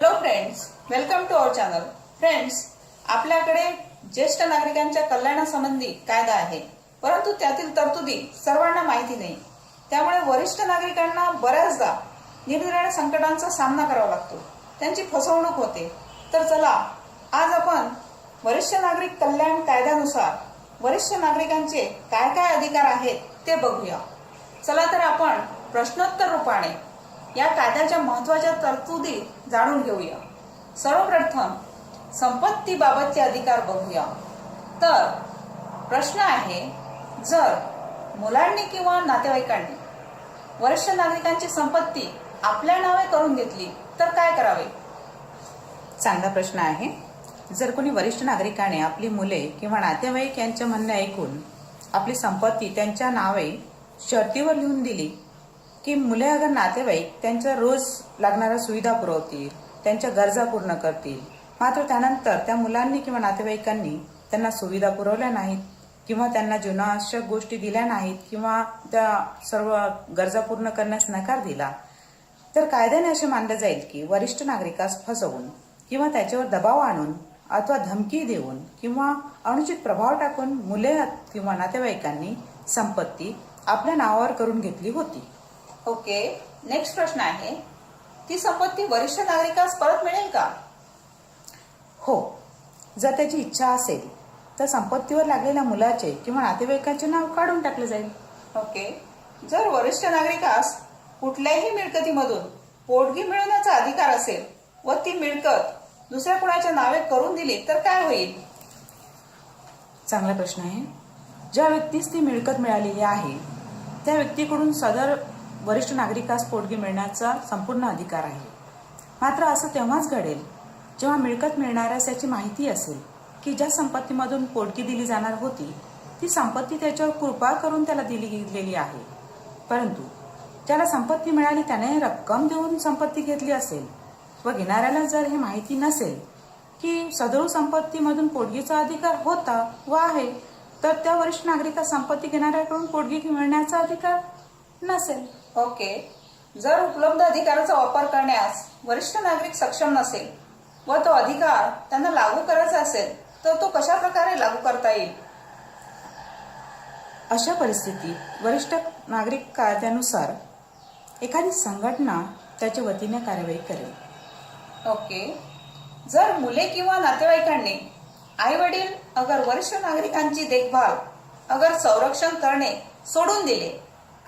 Hello friends welcome to our channel friends आपल्याकडे ज्येष्ठ नागरिकांच्या कल्याणासंबंधी कायदा आहे. परंतु त्यातील तरतुदी सर्वांना माहिती नाही. त्यामुळे वरिष्ठ नागरिकांना बऱ्याचदा निरनिराळ्या संकटांचा सामना करावा लागतो. त्यांची फसवणूक होते. तर चला आज आपण वरिष्ठ नागरिक कल्याण कायद्यानुसार वरिष्ठ नागरिकांचे काय काय अधिकार आहेत ते बघूया. चला तर आपण प्रश्नोत्तर रूपाने या कायद्याच्या महत्त्वाच्या तरतुदी जाणून घेऊया. सर्वप्रथम संपत्तीबाबतचे अधिकार बघूया. तर प्रश्न आहे जर मुलांनी किंवा नातेवाईकांनी वरिष्ठ नागरिकांची संपत्ती आपल्या नावे करून घेतली तर काय करावे? चांगला प्रश्न आहे. जर कोणी वरिष्ठ नागरिकाने आपली मुले किंवा नातेवाईक यांचे म्हणणे ऐकून आपली संपत्ती त्यांच्या नावे शर्तीवर लिहून दिली की मुले अगर नातेवाईक त्यांच्या रोज लागणाऱ्या सुविधा पुरवतील त्यांच्या गरजा पूर्ण करतील मात्र त्यानंतर त्या मुलांनी किंवा नातेवाईकांनी त्यांना सुविधा पुरवल्या नाहीत किंवा त्यांना जीवनावश्यक गोष्टी दिल्या नाहीत किंवा त्या सर्व गरजा पूर्ण करण्यास नकार दिला तर कायद्याने असे मानले जाईल की वरिष्ठ नागरिकास फसवून किंवा त्याच्यावर दबाव आणून अथवा धमकी देऊन किंवा अनुचित प्रभाव टाकून मुले किंवा नातेवाईकांनी संपत्ती आपल्या नावावर करून घेतली होती. ओके नेक्स्ट प्रश्न आहे. ती संपत्ती वरिष्ठ नागरिकास परत मिळेल का? हो. जर त्याची इच्छा असेल तर संपत्तीवर लागलेल्या मुलाचे किंवा नातेवाईकाचे नाव काढून टाकले जाईल. ओके. जर वरिष्ठ नागरिकास कुठल्याही मिळकतीमधून पोटगी मिळवण्याचा अधिकार असेल व ती मिळकत दुसऱ्या कुणाच्या नावे करून दिली तर काय होईल? चांगला प्रश्न आहे. ज्या व्यक्तीस ती मिळकत मिळालेली आहे त्या व्यक्तीकडून सदर वरिष्ठ नागरिकास पोटगी मिळण्याचा संपूर्ण अधिकार आहे. मात्र असं तेव्हाच घडेल जेव्हा मिळकत मिळणाऱ्यास याची माहिती असेल की ज्या संपत्तीमधून पोटगी दिली जाणार होती ती संपत्ती त्याच्यावर कृपा करून त्याला दिली गेलेली आहे. परंतु ज्याला संपत्ती मिळाली त्याने रक्कम देऊन संपत्ती घेतली असेल व घेणाऱ्याला जर हे माहिती नसेल की सदरू संपत्तीमधून पोटगीचा अधिकार होता व आहे तर त्या वरिष्ठ नागरिकास संपत्ती घेणाऱ्याकडून पोटगी मिळण्याचा अधिकार नसेल. ओके. जर उपलब्ध अधिकाराचा वापर करण्यास वरिष्ठ नागरिक सक्षम नसेल व तो अधिकार त्यांना लागू करायचा असेल तर तो कशा प्रकारे लागू करता येईल? अशा परिस्थितीत वरिष्ठ नागरिक कायद्यानुसार एखादी संघटना त्याच्या वतीने कार्यवाही करेल. ओके. जर मुले किंवा नातेवाईकांनी आई वडील अगर वरिष्ठ नागरिकांची देखभाल अगर संरक्षण करणे सोडून दिले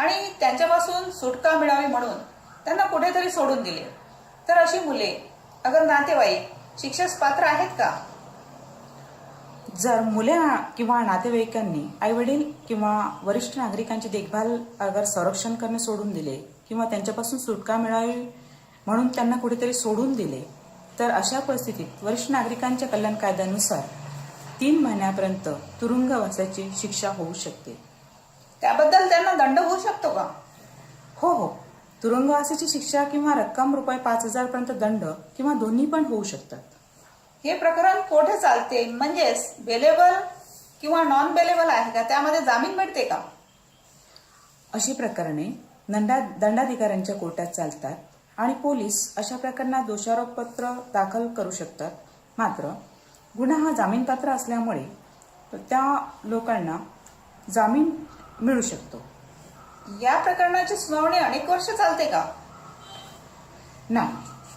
आणि त्यांच्यापासून सुटका मिळावी म्हणून त्यांना कुठेतरी सोडून दिले. तर अशी मुले अगर नातेवाईक शिक्षेस पात्र आहेत का? जर मुले किंवा नातेवाईकांनी आईवडील किंवा वरिष्ठ नागरिकांची देखभाल अगर संरक्षण करणे सोडून दिले किंवा त्यांच्यापासून सुटका मिळावी म्हणून त्यांना कुठेतरी सोडून दिले तर अशा परिस्थितीत वरिष्ठ नागरिकांच्या कल्याण कायद्यानुसार तीन महिन्यापर्यंत तुरुंगवासाची शिक्षा होऊ शकते. त्याबद्दल त्यांना दंड होऊ शकतो का? हो हो. तुरुंगवासाची शिक्षा किंवा रक्कम रुपये पाच हजार पर्यंत दंड किंवा दोन्ही पण होऊ शकतात. हे प्रकरण कोठे चालते? म्हणजेच बेलेबल किंवा नॉन बेलेबल आहे का? त्यामध्ये जामीन मिळते का? अशी प्रकरणे दंडा दंडाधिकाऱ्यांच्या कोर्टात चालतात आणि पोलीस अशा प्रकरणात दोषारोपपत्र दाखल करू शकतात. मात्र गुन्हा हा जामीनपात्र असल्यामुळे त्या लोकांना जामीन मिळू शकतो. या प्रकरणाची सुनावणी अनेक वर्ष चालते का? नाही.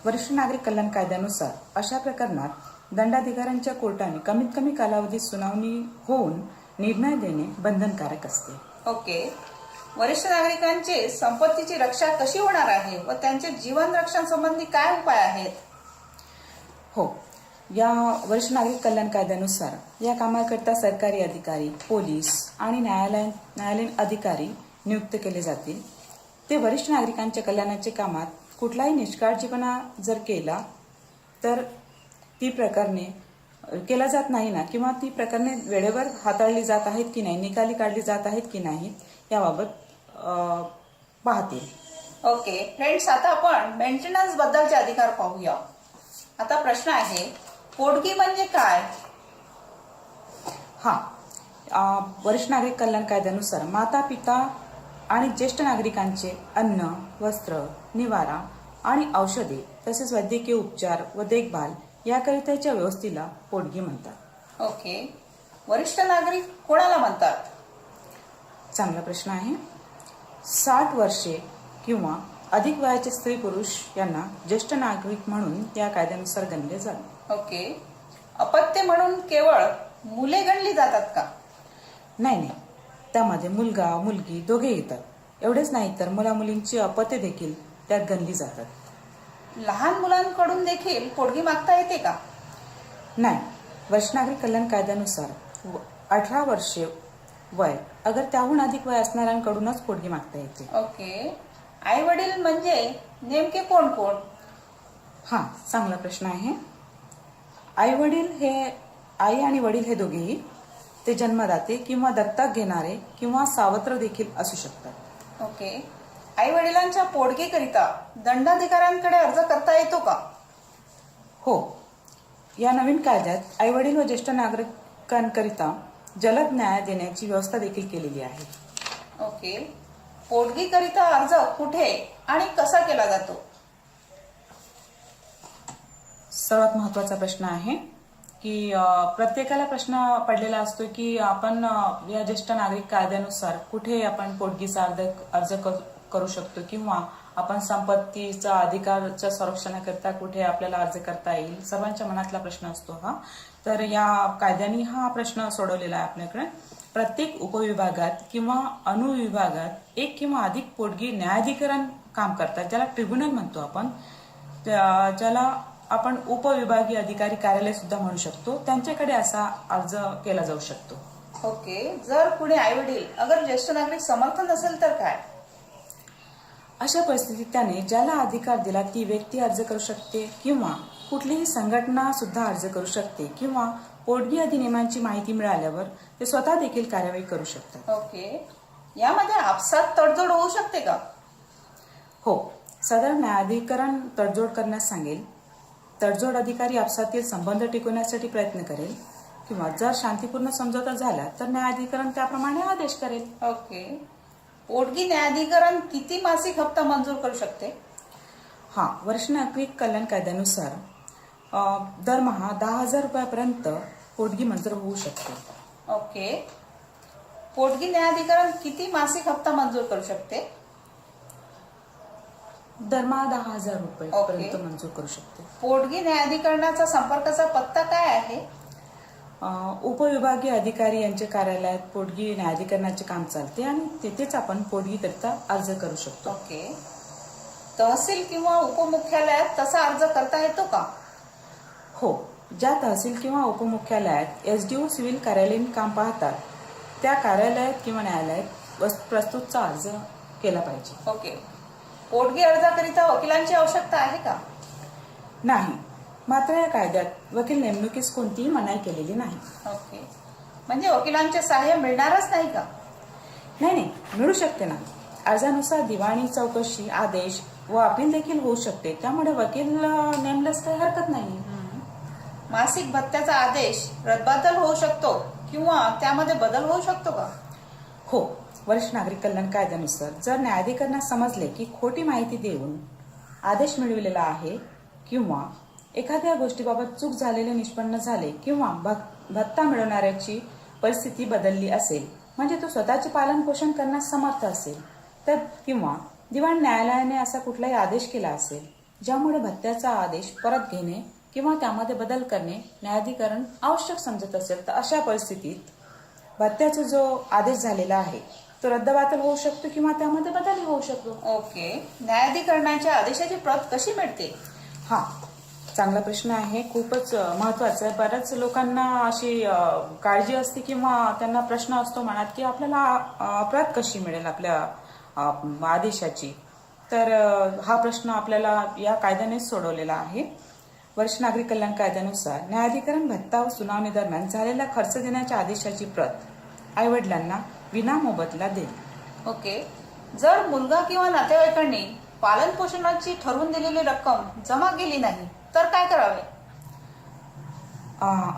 वरिष्ठ नागरिक कल्याण कायद्यानुसार अशा प्रकरणात दंडाधिकाऱ्यांच्या कोर्टाने कमीत कमी कालावधीत सुनावणी होऊन निर्णय देणे बंधनकारक असते. ओके. वरिष्ठ नागरिकांची संपत्तीची रक्षा कशी होणार आहे व त्यांचे जीवन रक्षण संबंधी काय उपाय आहेत? हो. या वरिष्ठ नागरिक कल्याण कायद्यानुसार या कामाकरता सरकारी अधिकारी पोलीस आणि न्यायालय न्यायालयीन अधिकारी नियुक्त केले जातील. ते वरिष्ठ नागरिकांच्या कल्याणाच्या कामात कुठलाही निष्काळजीपणा जर केला तर ती प्रकरणे केला जात नाही ना किंवा ती प्रकरणे वेळेवर हाताळली जात आहेत की नाही निकाली काढली जात आहेत की नाहीत याबाबत पाहतील. ओके फ्रेंड्स आता आपण मेंटेनन्स बद्दलचे अधिकार पाहूया. आता प्रश्न आहे पोटगी म्हणजे काय? हा. वरिष्ठ नागरिक कल्याण कायद्यानुसार माता पिता आणि ज्येष्ठ नागरिकांचे अन्न वस्त्र निवारा आणि औषधे तसेच वैद्यकीय उपचार व देखभाल याकरिताच्या व्यवस्थेला पोटगी म्हणतात. ओके. वरिष्ठ नागरिक कोणाला म्हणतात? चांगला प्रश्न आहे. साठ वर्षे किंवा अधिक वयाचे स्त्री पुरुष यांना ज्येष्ठ नागरिक म्हणून या कायद्यानुसार गणले जाते. ओके. अपत्य म्हणून केवळ मुले गणली जातात का? नाही नाही. त्यामध्ये मुलगा मुलगी दोघे येतात. एवढेच नाही तर मुला मुलींची अपत्य देखील त्यात गणली जातात. लहान मुलांकडून देखील पोटगी मागता येते का? नाही. वरिष्ठ नागरिक कल्याण कायद्यानुसार अठरा वर्षे वय अगर त्याहून अधिक वय असणाऱ्यांकडूनच पोटगी मागता येते. ओके. आई वडील म्हणजे नेमके कोण कोण हा चांगला प्रश्न आहे. आई वडील हे आई आणि वडील हे दोघेही ते जन्मदाते किंवा दत्तक घेणारे किंवा सावत्र देखील असू शकतात. ओके. आई वडिलांच्या पोटगीकरिता दंडाधिकाऱ्यांकडे अर्ज करता येतो का? हो. या नवीन कायद्यात आई वडील व ज्येष्ठ नागरिकांकरिता जलद न्याय देण्याची व्यवस्था देखील केलेली आहे. ओके. पोटगीकरिता अर्ज कुठे आणि कसा केला जातो? सर्वात महत्त्वाचा प्रश्न आहे की प्रत्येकाला प्रश्न पडलेला असतो की आपण या ज्येष्ठ नागरिक कायद्यानुसार कुठे आपण पोटगीचा अर्ज अर्ज करू शकतो किंवा आपण संपत्तीचा अधिकारच्या संरक्षणाकरिता कुठे आपल्याला अर्ज करता येईल? सर्वांच्या मनातला प्रश्न असतो हा. तर या कायद्याने हा प्रश्न सोडवलेला आहे आपल्याकडे. प्रत्येक उपविभागात किंवा अनुविभागात एक किंवा अधिक पोटगी न्यायाधिकरण काम करतात. ज्याला ट्रिब्युनल म्हणतो आपण. त्या- ज्याला आपण उपविभागीय अधिकारी कार्यालय सुद्धा म्हणू शकतो. त्यांच्याकडे असा अर्ज केला जाऊ शकतो. ओके. जर कुणी आई वडील अगर ज्येष्ठ नागरिक समर्थ नसेल तर काय? अशा परिस्थितीत त्याने ज्याला अधिकार दिला ती व्यक्ती अर्ज करू शकते किंवा कुठलीही संघटना सुद्धा अर्ज करू शकते किंवा पोटगी अधिनियमांची माहिती मिळाल्यावर ते स्वतः देखील कार्यवाही करू शकतात. ओके. यामध्ये आपसात तडजोड होऊ शकते का? हो. सदर न्यायाधिकरण तडजोड करण्यास सांगेल. तडजोड अधिकारी आपसातील संबंध टिकवण्यासाठी प्रयत्न करेल किंवा जर शांतीपूर्ण समझोता झाला तर न्यायाधिकरण त्याप्रमाणे आदेश करेल. ओके. पोटगी न्यायाधिकरण किती मासिक हप्ता मंजूर करू शकते? हा वरिष्ठ नागरिक कल्याण कायद्यानुसार अ, दरमहा दहा हजार रुपयापर्यंत पोटगी मंजूर होऊ शकते. ओके. पोटगी न्यायाधिकरण किती मासिक हप्ता मंजूर करू शकते? दरमहा दहा हजार रुपयापर्यंत ओके. मंजूर करू शकते. पोटगी न्यायाधिकरणाचा संपर्काचा पत्ता काय आहे? अ, उपविभागीय अधिकारी यांच्या कार्यालयात पोटगी न्यायाधिकरणाचे काम चालते आणि तेथेच आपण पोटगीकरिता अर्ज करू शकतो. ओके. तहसील किंवा उपमुख्यालयात तसा अर्ज करता येतो का? हो. ज्या तहसील किंवा उपमुख्यालयात एस डी ओ सिव्हिल कार्यालयीन काम पाहतात त्या कार्यालयात किंवा न्यायालयात वस- प्रस्तुतचा अर्ज केला पाहिजे. ओके. पोटगी अर्जाकरिता वकिलांची आवश्यकता आहे का? नाही. मात्र या कायद्यात वकील नेमणुकीस कोणतीही मनाई केलेली नाही. ओके. म्हणजे वकिलांचे सहाय्य मिळणारच नाही का? नाही नाही. मिळू शकते ना. अर्जानुसार दिवाणी चौकशी आदेश व अपील देखील होऊ शकते. त्यामुळे वकील अ, नेमल्यास काही हरकत नाही. मासिक भत्त्याचा आदेश रद्दबातल होऊ शकतो किंवा त्यामध्ये बदल होऊ शकतो का? हो. वरिष्ठ नागरिक कल्याण कायद्यानुसार जर न्यायाधिकरणात समजले की खोटी माहिती देऊन आदेश मिळविलेला आहे किंवा एखाद्या गोष्टीबाबत चूक झालेले निष्पन्न झाले किंवा भत्ता मिळवणाऱ्याची परिस्थिती बदलली असेल म्हणजे तो स्वतःचे पालन पोषण करण्यास समर्थ असेल तर किंवा दिवाण न्यायालयाने असा कुठलाही आदेश केला असेल ज्यामुळे भत्त्याचा आदेश परत घेणे किंवा त्यामध्ये बदल करणे न्यायाधिकरण आवश्यक समजत असेल तर अशा परिस्थितीत भत्त्याचा जो आदेश झालेला आहे तो रद्दबातल होऊ शकतो किंवा त्यामध्ये बदलही होऊ शकतो. ओके. न्यायाधिकरणाच्या आदेशाची प्रत कशी मिळते? हा. चांगला प्रश्न आहे. खूपच महत्त्वाचा आहे. बऱ्याच लोकांना अशी काळजी असते किंवा त्यांना प्रश्न असतो मनात की आपल्याला प्रत कशी मिळेल आपल्या आदेशाची. तर हा प्रश्न आपल्याला या कायद्यानेच सोडवलेला आहे. वरिष्ठ नागरिक कल्याण कायद्यानुसार न्यायाधिकरण भत्ता व सुनावणी दरम्यान झालेला खर्च देण्याच्या आदेशाची प्रत आईवडिलांना विनामोबदला देईल. ओके. जर मुलगा किंवा नातेवाईकांनी पालन पोषणाची ठरवून दिलेली रक्कम जमा केली नाही तर काय करावे?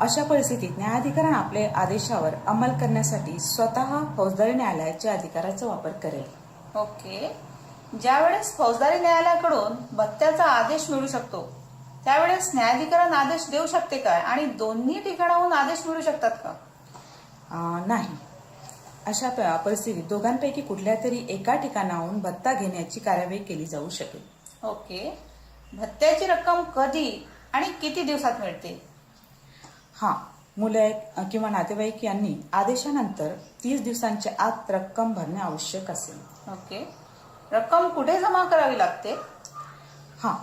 अशा परिस्थितीत न्यायाधिकरण आपले आदेशावर अंमल करण्यासाठी स्वतः फौजदारी न्यायालयाच्या अधिकाराचा वापर करेल. ओके. ज्यावेळेस फौजदारी न्यायालयाकडून भत्त्याचा आदेश मिळू शकतो त्यावेळेस न्यायाधिकरण आदेश देऊ शकते काय? आणि दोन्ही ठिकाणाहून आदेश मिळू शकतात का? नाही. अशा परिस्थितीत दोघांपैकी कुठल्या तरी एका ठिकाणाहून भत्ता घेण्याची कार्यवाही केली जाऊ शकेल. ओके. भत्त्याची रक्कम कधी आणि किती दिवसात मिळते? हा. मुले किंवा नातेवाईक यांनी आदेशानंतर तीस दिवसांच्या आत रक्कम भरणे आवश्यक असेल. ओके. रक्कम कुठे जमा करावी लागते? हा.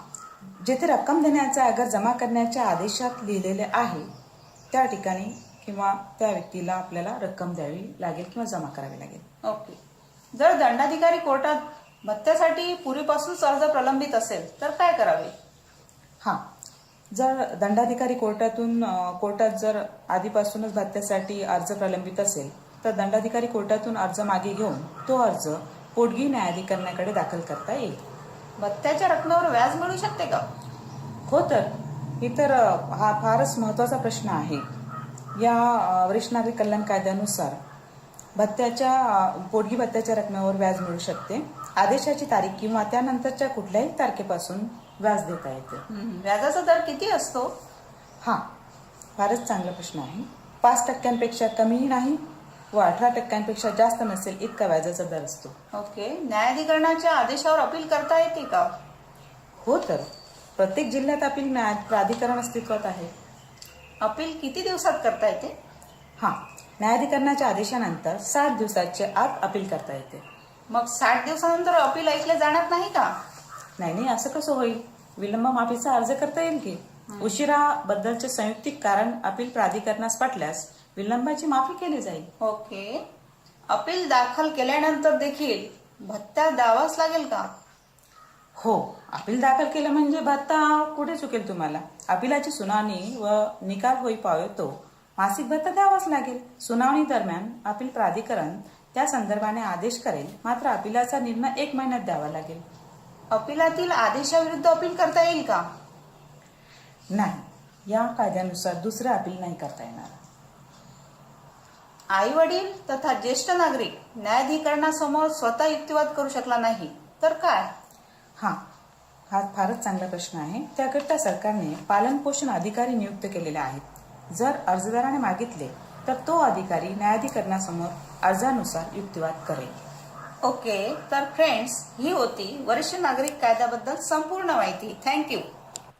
जेथे रक्कम देण्याचा अगर जमा करण्याच्या आदेशात लिहिलेले आहे त्या ठिकाणी किंवा त्या व्यक्तीला आपल्याला रक्कम द्यावी लागेल किंवा जमा करावी लागेल. ओके. जर दंडाधिकारी कोर्टात भत्त्यासाठी पूर्वीपासूनच अर्ज प्रलंबित असेल तर काय करावे? हा. जर दंडाधिकारी कोर्टातून कोर्टात जर आधीपासूनच भत्त्यासाठी अर्ज प्रलंबित असेल तर दंडाधिकारी कोर्टातून अर्ज मागे घेऊन तो अर्ज पोटगी न्यायाधिकरणाकडे दाखल करता येईल. भत्त्याच्या रकमेवर व्याज मिळू शकते का? हो तर. ही तर अ, हा फारच महत्त्वाचा प्रश्न आहे. या वरिष्ठ नागरिक कल्याण कायद्यानुसार भत्त्याच्या पोटगी भत्त्याच्या रकमेवर व्याज मिळू शकते. आदेशाची तारीख किंवा त्यानंतरच्या कुठल्याही तारखेपासून व्याज देता येते. व्याजाचा दर किती असतो? हा. फारच चांगला प्रश्न आहे. पाच टक्क्यांपेक्षा कमीही नाही व अठरा टक्क्यांपेक्षा जास्त नसेल इतका व्याजाचा दर असतो. ओके. न्यायाधिकरणाच्या आदेशावर अपील करता येते का? हो तर. प्रत्येक जिल्ह्यात अपील न्याय प्राधिकरण अस्तित्वात आहे. अपील किती दिवसात करता येते? हा न्यायाधिकरणाच्या आदेशानंतर सात दिवसाच्या आत अपील करता येते. मग साठ दिवसानंतर अपील ऐकले जाणार नाही का? नाही नाही असं कसं होईल? विलंब माफीचा अर्ज करता येईल की? उशिरा बद्दलचे संयुक्तिक कारण अपील प्राधिकरणास पाटल्यास विलंबाची माफी केली जाईल. ओके. अपील दाखल केल्यानंतर देखील भत्ता द्यावाच लागेल का? हो अपील दाखल केलं म्हणजे भत्ता कुठे चुकेल तुम्हाला? अपिलाची सुनावणी व निकाल होई पावतो मासिक भत्ता द्यावाच लागेल. सुनावणी दरम्यान अपील प्राधिकरण त्या संदर्भाने आदेश करेल. मात्र अपिलाचा निर्णय एक महिन्यात द्यावा लागेल. अपिलातील आदेशाविरुद्ध अपील करता येईल का? नाही. या कायद्यानुसार दुसरे अपील नाही करता येणार. आई वडील तथा ज्येष्ठ नागरिक न्यायाधिकरणासमोर स्वतः युक्तिवाद करू शकला नाही. तर काय? हां हा फारच चांगला प्रश्न आहे. त्याकरिता सरकारने पालनपोषण अधिकारी नियुक्त केलेले आहेत. जर अर्जदाराने मागितले तर तो अधिकारी न्यायाधिकरणासमोर अर्जानुसार युक्तिवाद करेल. ओके तर फ्रेंड्स ही होती वरिष्ठ नागरिक कायद्याबद्दल संपूर्ण माहिती. थँक्यू